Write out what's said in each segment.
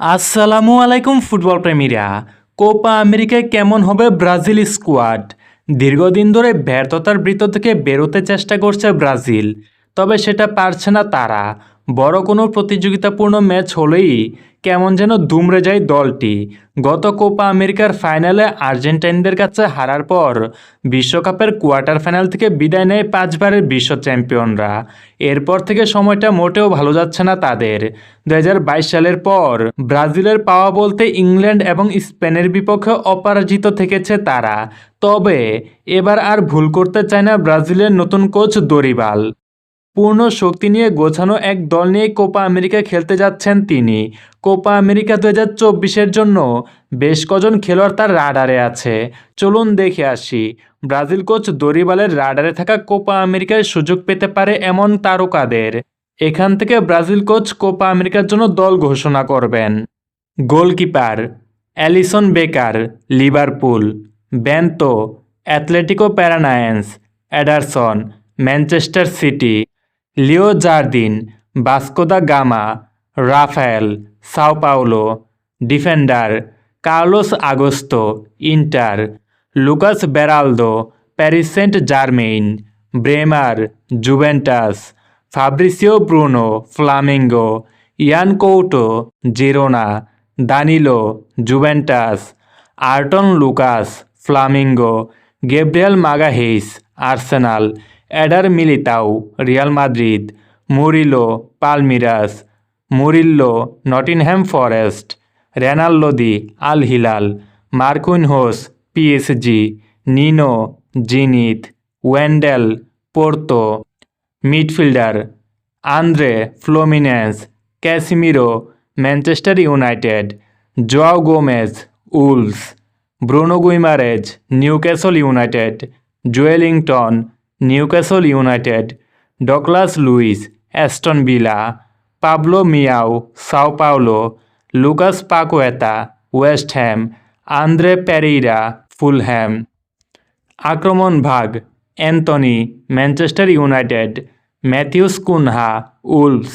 আসসালামু আলাইকুম football প্রেমীরা। Copa আমেরিকায় কেমন হবে ব্রাজিল স্কোয়াড? দীর্ঘদিন ধরে ব্যর্থতার বৃত্ত থেকে বেরোতে চেষ্টা করছে ব্রাজিল, তবে সেটা পারছে না তারা। বড় কোনো প্রতিযোগিতাপূর্ণ ম্যাচ হলেই কেমন যেন দুমড়ে যায় দলটি। গত কোপা আমেরিকার ফাইনালে আর্জেন্টাইনদের কাছে হারার পর বিশ্বকাপের কোয়ার্টার ফাইনাল থেকে বিদায় নেয় পাঁচবারের বিশ্ব চ্যাম্পিয়নরা। এরপর থেকে সময়টা মোটেও ভালো যাচ্ছে না তাদের। দুহাজার বাইশ সালের পর ব্রাজিলের পাওয়া বলতে ইংল্যান্ড এবং স্পেনের বিপক্ষে অপরাজিত থেকেছে তারা। তবে এবার আর ভুল করতে চায় না ব্রাজিলের নতুন কোচ দরিবাল। পূর্ণ শক্তি নিয়ে গোছানো এক দল নিয়ে কোপা আমেরিকা খেলতে যাচ্ছেন তিনি। কোপা আমেরিকা দু হাজার চব্বিশের জন্য বেশ কজন খেলোয়াড় তার রাডারে আছে। চলুন দেখে আসি। ব্রাজিল কোচ দরিবালের রাডারে থাকা কোপা আমেরিকায় সুযোগ পেতে পারে এমন তারকাদের। এখান থেকে ব্রাজিল কোচ কোপা আমেরিকার জন্য দল ঘোষণা করবেন। Goalkeeper Alisson Becker, Liverpool, Bento Athletico Paranaense, Ederson, Manchester City. Leo Jardim Vasco da Gama, Rafael, Sao Paulo, defender Carlos Augusto, Inter, Lucas Beraldo, Paris Saint Germain Bremer, Juventus, Fabricio Bruno, Flamengo, Yan Couto, Girona, Danilo, Juventus, Ayrton Lucas, Flamengo, Gabriel Magalhaes Arsenal Eder Militao, Real Madrid, Murilo, Palmeiras, Murillo, Nottingham Forest Renan Lodi Al Hilal, Marquinhos, PSG, Nino, Zenit, Wendell, Porto, midfielder, Andre Fluminense Casemiro, Manchester United, Joao Gomes, Wolves, Bruno Guimaraes, Newcastle United, Joelinton Newcastle United Douglas Luiz, Aston Villa Pablo Maia, Sao Paulo, Lucas Paqueta, West Ham, Andre Pereira Fulham. আক্রমণ ভাগ Antony Manchester United, Matheus Cunha, Wolves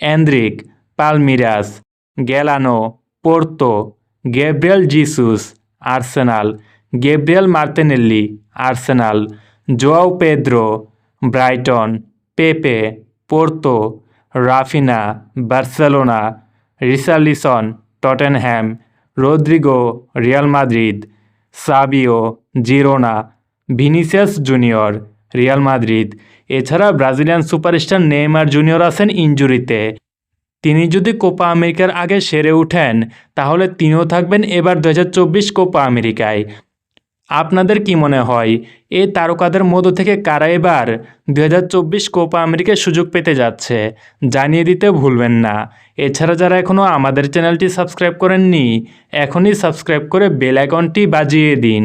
Endrick Palmeiras Galeno Porto Gabriel Jesus, Arsenal Gabriel Martinelli, Arsenal Joao Pedro Brighton Pepe Porto Raphinha Barcelona Richarlison Tottenham Rodrygo Real Madrid Savio Girona Vinicius Junior Real Madrid এছাড়া Brazilian superstar Neymar Junior আছেন ইনজুরিতে তিনি যদি Copa আমেরিকার আগে সেরে ওঠেন তাহলে তিনিও থাকবেন এবার দু হাজার চব্বিশ কোপা আমেরিকায়। আপনাদের কি মনে হয় এই তারকাদের মধ্য থেকে কারা এবার চব্বিশ কোপা আমেরিকার সুযোগ পেতে যাচ্ছে? জানিয়ে দিতে ভুলবেন না। এছাড়া যারা এখনও আমাদের চ্যানেলটি সাবস্ক্রাইব করেননি, এখনই সাবস্ক্রাইব করে বেল আইকনটি বাজিয়ে দিন।